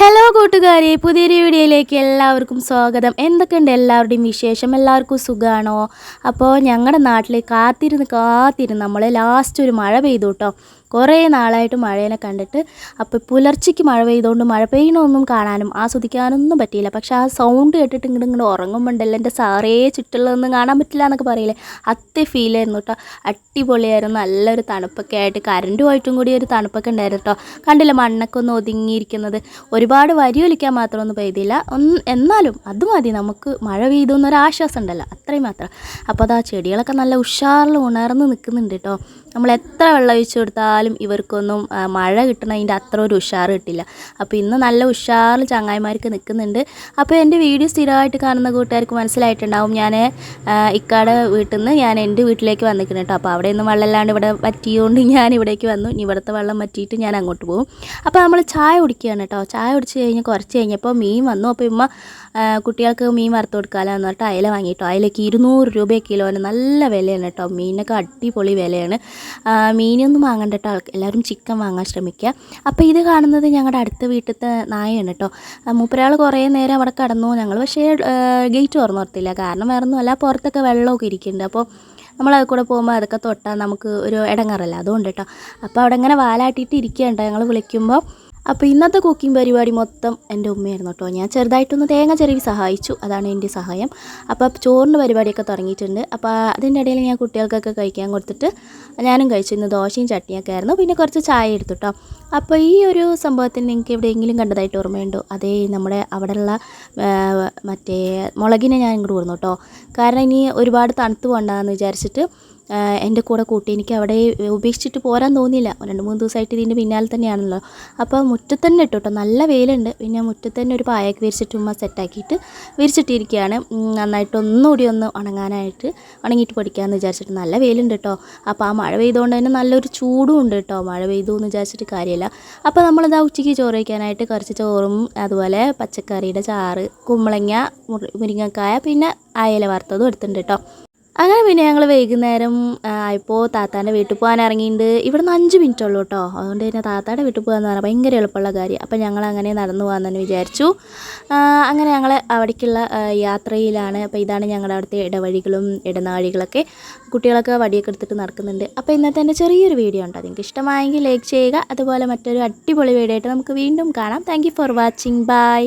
Hello കൂട്ടുകാരെ പുതിയൊരു വീഡിയോയിലേക്ക് എല്ലാവർക്കും സ്വാഗതം. എന്തൊക്കെയുണ്ട് എല്ലാവരുടെയും വിശേഷം? എല്ലാവർക്കും സുഖമാണോ അപ്പോൾ ഞങ്ങളുടെ നാട്ടിൽ കാത്തിരുന്ന് കാത്തിരുന്ന് നമ്മൾ ലാസ്റ്റ് ഒരു മഴ പെയ്തു കേട്ടോ കുറേ നാളായിട്ട് മഴേനെ കണ്ടിട്ട് അപ്പോൾ പുലർച്ചയ്ക്ക് മഴ പെയ്തുകൊണ്ട് മഴ പെയ്യണമൊന്നും കാണാനും ആസ്വദിക്കാനൊന്നും പറ്റിയില്ല. പക്ഷെ ആ സൗണ്ട് കേട്ടിട്ട് ഇങ്ങോട്ട് ഇങ്ങോട്ട് ഉറങ്ങുമ്പോണ്ടല്ലോ എന്റെ സാറേ ചുറ്റുള്ളതൊന്നും കാണാൻ പറ്റില്ല എന്നൊക്കെ പറയില്ലേ? അത്തേ ഫീൽ ആയിരുന്നു കേട്ടോ അടിപൊളിയായിരുന്നു. നല്ലൊരു തണുപ്പൊക്കെ ആയിട്ട് കറണ്ടുമായിട്ടും കൂടി ഒരു തണുപ്പൊക്കെ ഉണ്ടായിരുന്നു കേട്ടോ കണ്ടില്ല മണ്ണൊക്കെ ഒന്ന് ഒതുങ്ങിയിരിക്കുന്നത്. ഒരുപാട് വരിയൊലിക്കാൻ മാത്രമൊന്നും പെയ്തില്ല. ഒന്ന് എന്നാലും അത് മതി. നമുക്ക് മഴ പെയ്തു എന്നൊരാശ്വാസം ഉണ്ടല്ലോ അത്രയും മാത്രം. അപ്പോൾ അതാ ചെടികളൊക്കെ നല്ല ഉഷാറിൽ ഉണർന്ന് നിൽക്കുന്നുണ്ട് കേട്ടോ നമ്മൾ എത്ര വെള്ളം ഒഴിച്ചു കൊടുത്താലും ഇവർക്കൊന്നും മഴ കിട്ടണതിന്റെ അത്ര ഒരു ഉഷാർ കിട്ടില്ല. അപ്പോൾ ഇന്ന് നല്ല ഉഷാറിൽ ചങ്ങായിമാർക്ക് നിൽക്കുന്നുണ്ട്. അപ്പോൾ എന്റെ വീഡിയോ സ്ഥിരമായിട്ട് കാണുന്ന കൂട്ടുകാർക്ക് മനസ്സിലായിട്ടുണ്ടാവും. ഞാൻ ഇക്കാട് വീട്ടിൽ നിന്ന് ഞാൻ എന്റെ വീട്ടിലേക്ക് വന്നിരിക്കുന്നു കേട്ടോ അപ്പോൾ അവിടെ ഒന്നും വെള്ളമില്ലാണ്ട് ഇവിടെ പറ്റിയതുകൊണ്ട് ഞാൻ ഇവിടേക്ക് വന്നു. ഇവിടുത്തെ വെള്ളം പറ്റിയിട്ട് ഞാൻ അങ്ങോട്ട് പോകും. അപ്പോൾ നമ്മൾ ചായ കുടിക്കുകയാണ് കേട്ടോ ചായ കുടിച്ച് കഴിഞ്ഞ് കുറച്ച് കഴിഞ്ഞപ്പോൾ മീൻ വന്നു. അപ്പോൾ ഉമ്മ കുട്ടികൾക്ക് മീൻ വറുത്ത് കൊടുക്കാമല്ലോ എന്ന് പറഞ്ഞിട്ട് അയല വാങ്ങിയിട്ടോ. അയലക്ക് ഇരുന്നൂറ് രൂപ കിലോന് നല്ല വിലയാണ് കേട്ടോ. മീനൊക്കെ അടിപൊളി വിലയാണ്. മീനൊന്നും വാങ്ങണ്ട കേട്ടോ. എല്ലാവരും ചിക്കൻ വാങ്ങാൻ ശ്രമിക്കുക. അപ്പോൾ ഇത് കാണുന്നത് ഞങ്ങളുടെ അടുത്ത വീട്ടിലത്തെ നായയാണ് കേട്ടോ. മൂപ്പരാൾ കുറേ നേരം അവിടെ കടന്നു. ഞങ്ങൾ പക്ഷേ ഗേറ്റ് തുറന്നു കാരണം വേറെ ഒന്നുമല്ല പുറത്തൊക്കെ വെള്ളമൊക്കെ ഇരിക്കുന്നുണ്ട്. അപ്പോൾ നമ്മൾ അത് കൂടെ പോകുമ്പോൾ അതൊക്കെ തൊട്ടാൽ നമുക്ക് ഒരു ഇടങ്ങറല്ല. അതുകൊണ്ട് കേട്ടോ. അപ്പോൾ അവിടെ ഇങ്ങനെ വാലാട്ടിയിട്ട് ഇരിക്കുകയുണ്ടോ ഞങ്ങൾ വിളിക്കുമ്പോൾ അപ്പോൾ ഇന്നത്തെ കുക്കിംഗ് പരിപാടി മൊത്തം എന്റെ ഉമ്മയായിരുന്നു കേട്ടോ. ഞാൻ ചെറുതായിട്ടൊന്ന് തേങ്ങ ചെറിയ സഹായിച്ചു. അതാണ് എന്റെ സഹായം. അപ്പോൾ ചോറിന്റെ പരിപാടിയൊക്കെ തുടങ്ങിയിട്ടുണ്ട്. അപ്പോൾ അതിന്റെ ഇടയിൽ ഞാൻ കുട്ടികൾക്കൊക്കെ കഴിക്കാൻ കൊടുത്തിട്ട് ഞാനും കഴിച്ചു. ഇന്ന് ദോശയും ചട്നിയൊക്കെ ആയിരുന്നു. പിന്നെ കുറച്ച് ചായ എടുത്തു കേട്ടോ. അപ്പോൾ ഈ ഒരു സംഭവത്തിന് നിങ്ങൾക്ക് എവിടെയെങ്കിലും കണ്ടതായിട്ട് ഓർമ്മയുണ്ടോ? അതേ നമ്മുടെ അവിടെയുള്ള മറ്റേ മുളകിനെ ഞാൻ ഇങ്ങോട്ട് കൊടുന്നു കേട്ടോ. കാരണം ഇനി ഒരുപാട് തണുത്ത് പോകണ്ടെന്ന് വിചാരിച്ചിട്ട് എന്റെ കൂടെ കൂട്ടി എനിക്ക് അവിടെ ഉപേക്ഷിച്ചിട്ട് പോരാൻ തോന്നിയില്ല. രണ്ട് മൂന്ന് ദിവസമായിട്ട് ഇതിന്റെ പിന്നാലെ തന്നെയാണല്ലോ. അപ്പോൾ മുറ്റത്ത് തന്നെ ഇട്ടു കേട്ടോ. നല്ല വെയിലുണ്ട്. പിന്നെ മുറ്റത്ത് തന്നെ ഒരു പായൊക്കെ വിരിച്ചിട്ട് ഉമ്മ സെറ്റാക്കിയിട്ട് വിരിച്ചിട്ടിരിക്കുകയാണ്. നന്നായിട്ട് ഒന്നുകൂടി ഒന്ന് ഉണങ്ങാനായിട്ട് ഉണങ്ങിയിട്ട് പഠിക്കാമെന്ന് വിചാരിച്ചിട്ട് നല്ല വെയിലുണ്ട് കേട്ടോ. അപ്പോൾ ആ മഴ പെയ്തുകൊണ്ട് തന്നെ നല്ലൊരു ചൂടും ഉണ്ട് കേട്ടോ. മഴ പെയ്തു എന്ന് വിചാരിച്ചിട്ട് കാര്യമില്ല. അപ്പോൾ നമ്മളിതാ ഉച്ചയ്ക്ക് ചോറ് വയ്ക്കാനായിട്ട് കുറച്ച് ചോറും അതുപോലെ പച്ചക്കറിയുടെ ചാറ് കുമ്പളങ്ങ മുരിങ്ങക്കായ പിന്നെ അയല വറുത്തതും എടുത്തിട്ടുണ്ട് കേട്ടോ. അങ്ങനെ പിന്നെ ഞങ്ങൾ വൈകുന്നേരം ഇപ്പോൾ താത്താന്റെ വീട്ടിൽ പോകാൻ ഇറങ്ങിയിട്ടുണ്ട് ഇവിടെ നിന്ന് അഞ്ച് മിനിറ്റ് ഉള്ളൂ കേട്ടോ അതുകൊണ്ട് തന്നെ താത്താന്റെ വീട്ടിൽ പോകാന്ന് പറഞ്ഞാൽ ഭയങ്കര എളുപ്പമുള്ള കാര്യം. അപ്പോൾ ഞങ്ങൾ അങ്ങനെ നടന്നു പോകാൻ തന്നെ വിചാരിച്ചു. അങ്ങനെ ഞങ്ങൾ അവിടേക്കുള്ള യാത്രയിലാണ്. അപ്പോൾ ഇതാണ് ഞങ്ങളുടെ അവിടുത്തെ ഇടവഴികളും ഇടനാഴികളൊക്കെ. കുട്ടികളൊക്കെ വടിയൊക്കെ എടുത്തിട്ട് നടക്കുന്നുണ്ട്. അപ്പോൾ ഇന്നത്തെ തന്നെ ചെറിയൊരു വീഡിയോ ഉണ്ട്? നിങ്ങൾക്ക് ഇഷ്ടമായെങ്കിൽ ലൈക്ക് ചെയ്യുക. അതുപോലെ മറ്റൊരു അടിപൊളി വീഡിയോ ആയിട്ട് നമുക്ക് വീണ്ടും കാണാം. Thank for watching bye